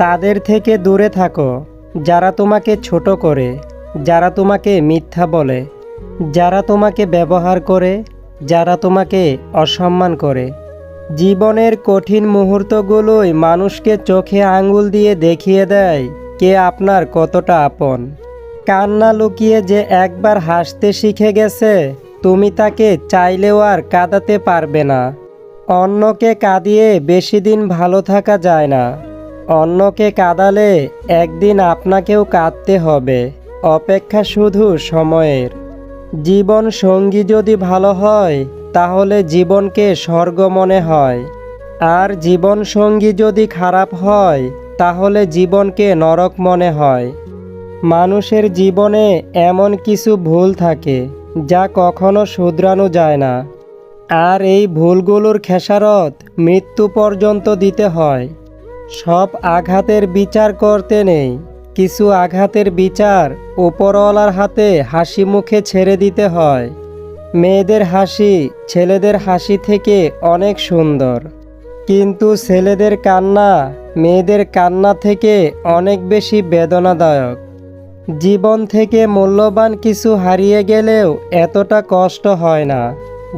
তাদের থেকে দূরে থাকো। যারা তোমাকে ছোট করে, যারা তোমাকে মিথ্যা বলে, যারা তোমাকে ব্যবহার করে, যারা তোমাকে অসম্মান করে। জীবনের কঠিন মুহূর্তগুলোই মানুষকে চোখে আঙুল দিয়ে দেখিয়ে দেয় কে আপনার কতটা আপন। কান্না লুকিয়ে যে একবার হাসতে শিখে গেছে, তুমি তাকে চাইলেও আর কাঁদাতে পারবে না। অন্যকে কাঁদিয়ে বেশি দিন ভালো থাকা যায় না। অন্যকে কাঁদালে একদিন আপনাকেও কাঁদতে হবে। অপেক্ষা শুধু সময়ের। জীবন সঙ্গী যদি ভালো হয়, তাহলে জীবনকে স্বর্গ মনে হয়। আর জীবন সঙ্গী যদি খারাপ হয়, তাহলে জীবনকে নরক মনে হয়। মানুষের জীবনে এমন কিছু ভুল থাকে, যা কখনো শুধরানো যায় না। আর এই ভুলগুলোর খেসারত মৃত্যু পর্যন্ত দিতে হয়। সব আঘাতের বিচার করতে নেই। কিছু আঘাতের বিচার উপরওয়ালার হাতে হাসি মুখে ছেড়ে দিতে হয়। মেয়েদের হাসি ছেলেদের হাসি থেকে অনেক সুন্দর। কিন্তু ছেলেদের কান্না মেয়েদের কান্না থেকে অনেক বেশি বেদনাদায়ক। জীবন থেকে মূল্যবান কিছু হারিয়ে গেলেও এতটা কষ্ট হয় না।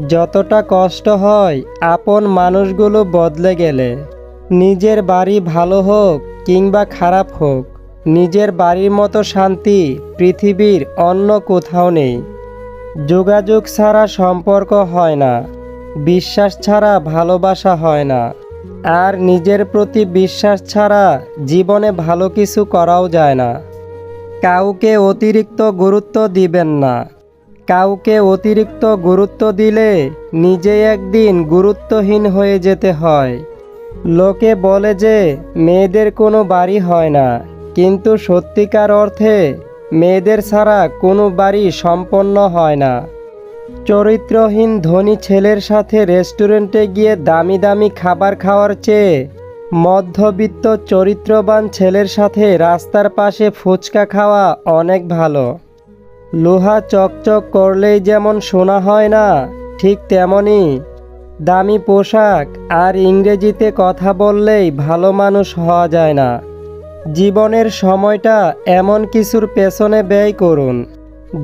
যতটা কষ্ট হয় আপন মানুষগুলো বদলে গেলে। নিজের বাড়ি ভালো হোক কিংবা খারাপ হোক, নিজের বাড়ির মতো শান্তি পৃথিবীর অন্য কোথাও নেই। যোগাযোগ ছাড়া সম্পর্ক হয় না, বিশ্বাস ছাড়া ভালোবাসা হয় না, আর নিজের প্রতি বিশ্বাস ছাড়া জীবনে ভালো কিছু করাও যায় না। কাউকে অতিরিক্ত গুরুত্ব দিবেন না, কাউকে অতিরিক্ত গুরুত্ব দিলে নিজে একদিন গুরুত্বহীন হয়ে যেতে হয়। লোকে বলে যে, মেয়েদের কোনো বাড়ি হয় না। কিন্তু সত্যিকার অর্থে, মেয়েদের ছাড়া কোনো বাড়ি সম্পন্ন হয় না। চরিত্রহীন ধনী ছেলের সাথে রেস্টুরেন্টে গিয়ে দামি দামি খাবার খাওয়ার চেয়ে, মধ্যবিত্ত চরিত্রবান ছেলের সাথে রাস্তার পাশে ফুচকা খাওয়া অনেক ভালো। লোহা চকচক করলেই যেমন শোনা হয় না, ঠিক তেমনই দামি পোশাক আর ইংরেজিতে কথা বললেই ভালো মানুষ হওয়া যায় না। জীবনের সময়টা এমন কিছুর পেছনে ব্যয় করুন,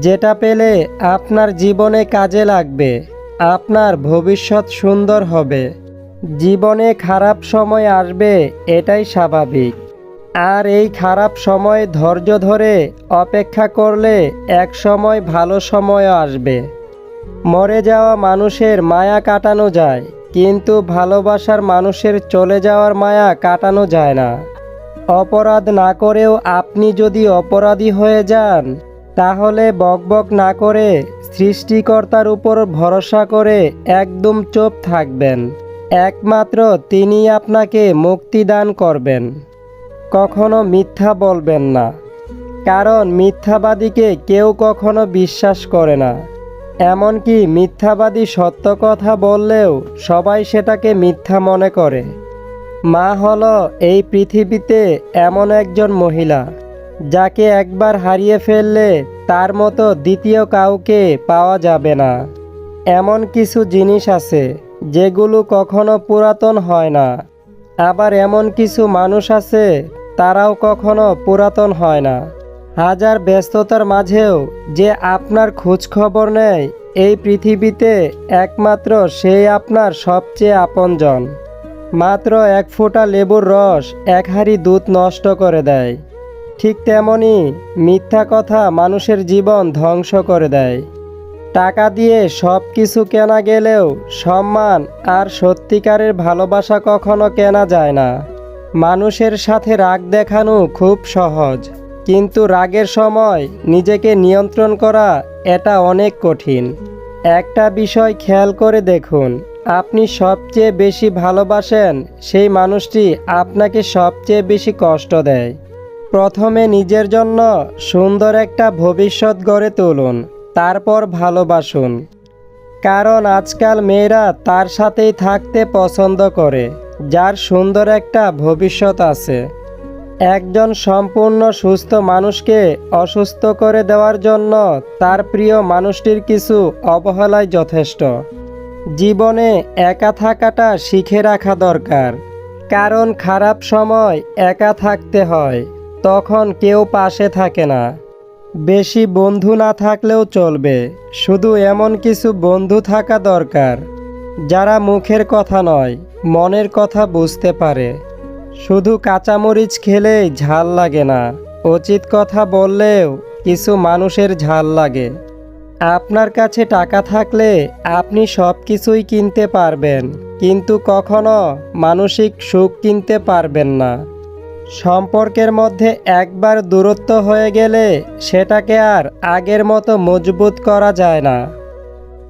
যেটা পেলে আপনার জীবনে কাজে লাগবে, আপনার ভবিষ্যৎ সুন্দর হবে। জীবনে খারাপ সময় আসবে, এটাই স্বাভাবিক। আর এই খারাপ সময় ধৈর্য ধরে অপেক্ষা করলে এক সময় ভালো সময় আসবে। মরে যাওয়া মানুষের মায়া কাটানো যায়, কিন্তু ভালোবাসার মানুষের চলে যাওয়ার মায়া কাটানো যায় না। অপরাধ না করেও আপনি যদি অপরাধী হয়ে যান, তাহলে বকবক না করে সৃষ্টিকর্তার উপর ভরসা করে একদম চুপ থাকবেন। একমাত্র তিনি আপনাকে মুক্তি দান করবেন। কখনো মিথ্যা বলবেন না। কারণ মিথ্যাবাদীকে কেউ কখনো বিশ্বাস করে না। এমনকি মিথ্যাবাদী সত্য কথা বললেও সবাই সেটাকে মিথ্যা মনে করে। মা হলো এই পৃথিবীতে এমন একজন মহিলা, যাকে একবার হারিয়ে ফেললে তার মতো দ্বিতীয় কাউকে পাওয়া যাবে না। এমন কিছু জিনিস আছে যেগুলো কখনো পুরাতন হয় না। আবার এমন কিছু মানুষ আছে তারাও কখনো পুরাতন হয় না। হাজার ব্যস্ততার মাঝেও যে আপনার খোঁজ খবর নেয়, এই পৃথিবীতে একমাত্র সেই আপনার সবচেয়ে আপনজন। মাত্র এক ফোঁটা লেবুর রস এক হাঁড়ি দুধ নষ্ট করে দেয়। ঠিক তেমনি মিথ্যা কথা মানুষের জীবন ধ্বংস করে দেয়। টাকা দিয়ে সব কিছু কেনা গেলেও সম্মান আর সত্যিকারের ভালোবাসা কখনো কেনা যায় না। মানুষের সাথে রাগ দেখানো খুব সহজ। কিন্তু রাগের সময় নিজেকে নিয়ন্ত্রণ করা এটা অনেক কঠিন। একটা বিষয় খেয়াল করে দেখুন, আপনি সবচেয়ে বেশি ভালোবাসেন সেই মানুষটি আপনাকে সবচেয়ে বেশি কষ্ট দেয়। প্রথমে নিজের জন্য সুন্দর একটা ভবিষ্যৎ গড়ে তুলুন, তারপর ভালোবাসুন। কারণ আজকাল মেয়েরা তার সাথেই থাকতে পছন্দ করে, যার সুন্দর একটা ভবিষ্যৎ আছে। একজন সম্পূর্ণ সুস্থ মানুষকে অসুস্থ করে দেওয়ার জন্য তার প্রিয় মানুষটির কিছু অবহেলাই যথেষ্ট। জীবনে একা থাকাটা শিখে রাখা দরকার। কারণ খারাপ সময় একা থাকতে হয়, তখন কেউ পাশে থাকে না। বেশি বন্ধু না থাকলেও চলবে, শুধু এমন কিছু বন্ধু থাকা দরকার, যারা মুখের কথা নয়, মনের কথা বুঝতে পারে। শুধু কাঁচামরিচ খেলেই ঝাল লাগে না। উচিত কথা বললেও কিছু মানুষের ঝাল লাগে। আপনার কাছে টাকা থাকলে আপনি সব কিছুই কিনতে পারবেন, কিন্তু কখনো মানসিক সুখ কিনতে পারবেন না। সম্পর্কের মধ্যে একবার দূরত্ব হয়ে গেলে সেটাকে আর আগের মতো মজবুত করা যায় না।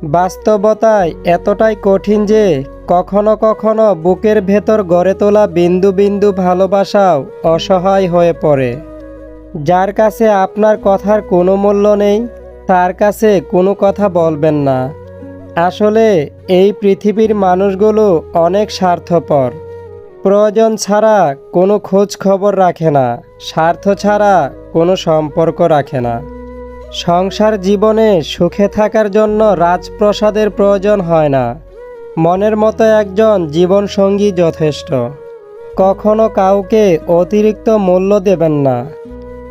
বাস্তবতায় এতটাই কঠিন যে কখনো কখনো বুকের ভেতর গড়ে তোলা বিন্দু বিন্দু ভালোবাসাও অসহায় হয়ে পড়ে। যার কাছে আপনার কথার কোনো মূল্য নেই, তার কাছে কোনো কথা বলবেন না। আসলে এই পৃথিবীর মানুষগুলো অনেক স্বার্থপর। প্রয়োজন ছাড়া কোনো খোঁজ খবর রাখে না, স্বার্থ ছাড়া কোনো সম্পর্ক রাখে না। সংসার জীবনে সুখে থাকার জন্য রাজপ্রসাদের প্রয়োজন হয় না। মনের মতো একজন জীবনসঙ্গী যথেষ্ট। কখনো কাউকে অতিরিক্ত মূল্য দেবেন না।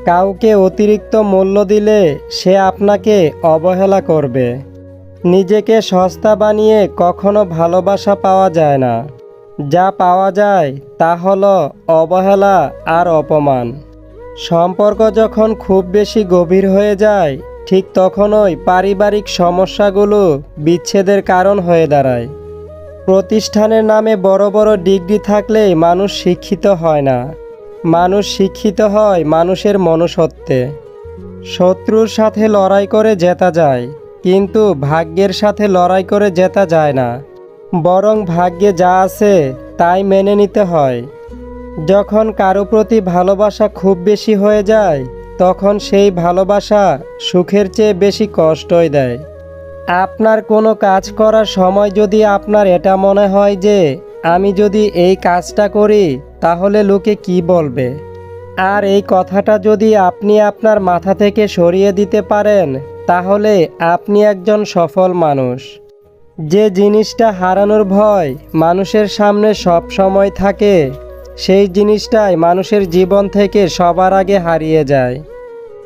কাউকে অতিরিক্ত মূল্য দিলে সে আপনাকে অবহেলা করবে। নিজেকে সস্তা বানিয়ে কখনো ভালোবাসা পাওয়া যায় না। যা পাওয়া যায় তা হলো অবহেলা আর অপমান। সম্পর্ক যখন খুব বেশি গভীর হয়ে যায়, ঠিক তখনই পারিবারিক সমস্যাগুলো বিচ্ছেদের কারণ হয়ে দাঁড়ায়। প্রতিষ্ঠানের নামে বড় বড় ডিগ্রি থাকলেই মানুষ শিক্ষিত হয় না। মানুষ শিক্ষিত হয় মানুষের মনুষ্যত্বে। শত্রুর সাথে লড়াই করে জেতা যায়, কিন্তু ভাগ্যের সাথে লড়াই করে জেতা যায় না। বরং ভাগ্যে যা আছে, তাই মেনে নিতে হয়। যখন কারও প্রতি ভালোবাসা খুব বেশি হয়ে যায়, তখন সেই ভালোবাসা সুখের চেয়ে বেশি কষ্টই দেয়। আপনার কোনো কাজ করার সময় যদি আপনার এটা মনে হয় যে, আমি যদি এই কাজটা করি, তাহলে লোকে কি বলবে? আর এই কথাটা যদি আপনি আপনার মাথা থেকে সরিয়ে দিতে পারেন, তাহলে আপনি একজন সফল মানুষ। যে জিনিসটা হারানোর ভয় মানুষের সামনে সব সময় থাকে সেই জিনিসটাই মানুষের জীবন থেকে সবার আগে হারিয়ে যায়।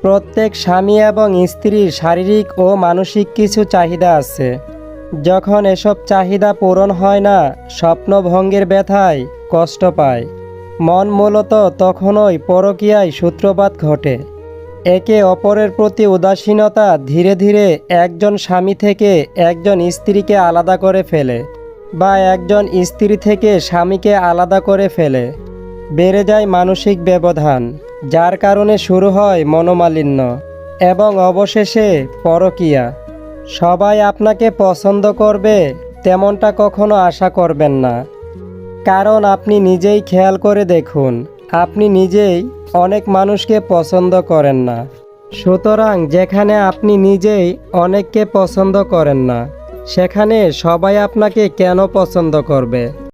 প্রত্যেক স্বামী এবং স্ত্রীর শারীরিক ও মানসিক কিছু চাহিদা আছে। যখন এসব চাহিদা পূরণ হয় না, স্বপ্নভঙ্গের ব্যথায় কষ্ট পায়। মন মূলত তখনই পরকীয়ায় সূত্রপাত ঘটে। একে অপরের প্রতি উদাসীনতা ধীরে ধীরে একজন স্বামী থেকে একজন স্ত্রীকে আলাদা করে ফেলে। বা একজন স্ত্রী থেকে স্বামীকে আলাদা করে ফেলে। বেড়ে যায় মানসিক ব্যবধান, যার কারণে শুরু হয় মনোমালিন্য এবং অবশেষে পরকীয়া। সবাই আপনাকে পছন্দ করবে, তেমনটা কখনো আশা করবেন না। কারণ আপনি নিজেই খেয়াল করে দেখুন, আপনি নিজেই অনেক মানুষকে পছন্দ করেন না। সুতরাং যেখানে আপনি নিজেই অনেককে পছন্দ করেন না। সেখানে সবাই আপনাকে কেন পছন্দ করবে?